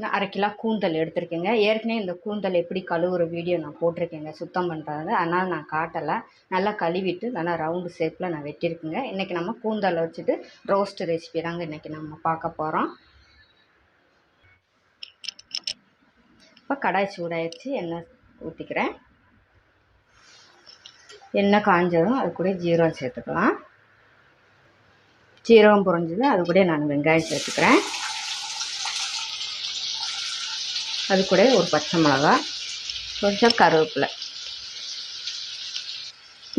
நான் அரை கிலோ கூந்தல் எடுத்திருக்கேங்க. ஏற்கனவே இந்த கூந்தல் எப்படி கழுவுற வீடியோ நான் போட்டிருக்கேங்க. சுத்தம் பண்ணுறது அதனால் நான் காட்டலை. நல்லா கழுவிட்டு நல்லா ரவுண்டு ஷேப்பில் நான் வெட்டியிருக்கேங்க. இன்றைக்கி நம்ம கூந்தல் வச்சுட்டு ரோஸ்ட் ரெசிபி தாங்க இன்றைக்கி நம்ம பார்க்க போகிறோம் இப்போ கடாய் சூடாயிடுச்சு. எண்ணெய் ஊற்றிக்கிறேன் எண்ணெய் காஞ்சதும் அது கூட ஜீரகம் சேர்த்துக்கலாம். ஜீரகம் புரிஞ்சது அது கூட நான் வெங்காயம் சேர்த்துக்கிறேன். அது கூட ஒரு பச்சை மிளகா கொஞ்சம் கருவேப்பிலை.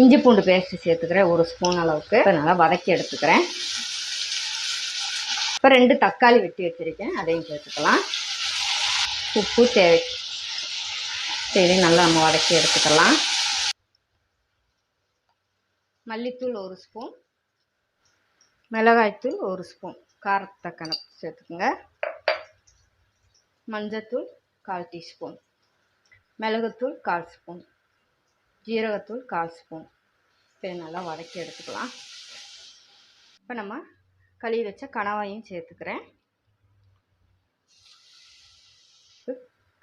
இஞ்சி பூண்டு பேஸ்ட்டு சேர்த்துக்கிறேன் ஒரு ஸ்பூன் அளவுக்கு இப்போ நல்லா வதக்கி எடுத்துக்கிறேன். இப்போ ரெண்டு தக்காளி வெட்டி வச்சுருக்கேன் அதையும் சேர்த்துக்கலாம். உப்பு தேவை. சரி நல்லா நம்ம வதக்கி எடுத்துக்கலாம். மல்லித்தூள் ஒரு ஸ்பூன் மிளகாய்த்தூள் ஒரு ஸ்பூன் காரத்தை கணக்கு சேர்த்துக்குங்க. மஞ்சத்தூள் கால் டீஸ்பூன். மிளகுத்தூள் கால் ஸ்பூன். ஜீரகத்தூள் கால் ஸ்பூன். இப்போ நல்லா வதக்கி எடுத்துக்கலாம். இப்போ நம்ம கழுவி வச்ச கனவாயும் சேர்த்துக்கிறேன்.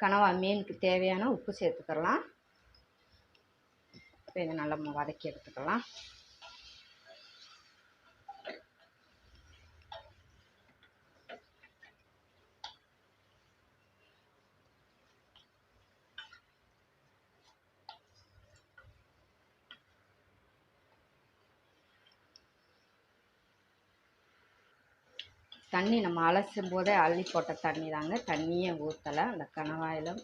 கனவா மீனுக்கு தேவையான உப்பு சேர்த்துக்கலாம். இப்போ இதை நல்லா வதக்கி எடுத்துக்கலாம். தண்ணி நம்ம அலசும் போதே அள்ளி போட்ட தண்ணி தாங்க. தண்ணியே ஊற்றலை அந்த கணவாயிலும்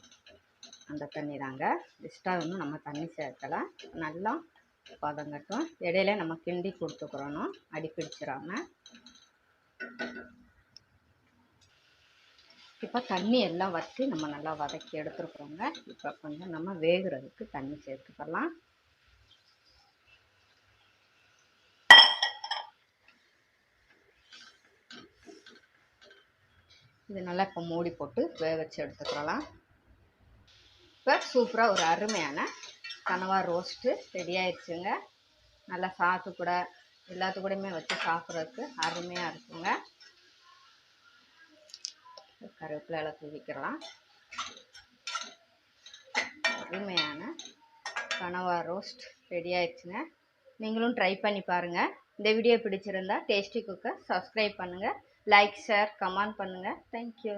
அந்த தண்ணி தாங்க. எக்ஸ்ட்ரா ஒன்றும் நம்ம தண்ணி சேர்க்கலை நல்லா பதங்கட்டும். இடையில நம்ம கிண்டி கொடுத்துக்கிறணும். அடி பிடிச்சிடாம. இப்போ தண்ணி எல்லாம் வற்றி நம்ம நல்லா வதக்கி எடுத்துருக்கோங்க. இப்போ கொஞ்சம் நம்ம வேகிறதுக்கு தண்ணி சேர்த்துக்கலாம். இது நல்லா இப்போ மூடி போட்டு வேக வச்சு எடுத்துக்கலாம். இப்போ சூப்பராக ஒரு அருமையான கனவா ரோஸ்ட்டு ரெடி ஆயிடுச்சுங்க. நல்லா சாத்து கூட எல்லாத்து கூடயுமே வச்சு சாப்பிட்றதுக்கு அருமையாக இருக்குங்க. கருவேப்பிலை எல்லாம் தூவிக்கலாம். அருமையான கனவா ரோஸ்ட் ரெடி ஆயிடுச்சுங்க. நீங்களும் ட்ரை பண்ணி பாருங்கள் இந்த வீடியோ பிடிச்சிருந்தா டேஸ்டி குக்கை சப்ஸ்கிரைப் பண்ணுங்கள் லைக் ஷேர் கமெண்ட் பண்ணுங்கள் தேங்க்யூ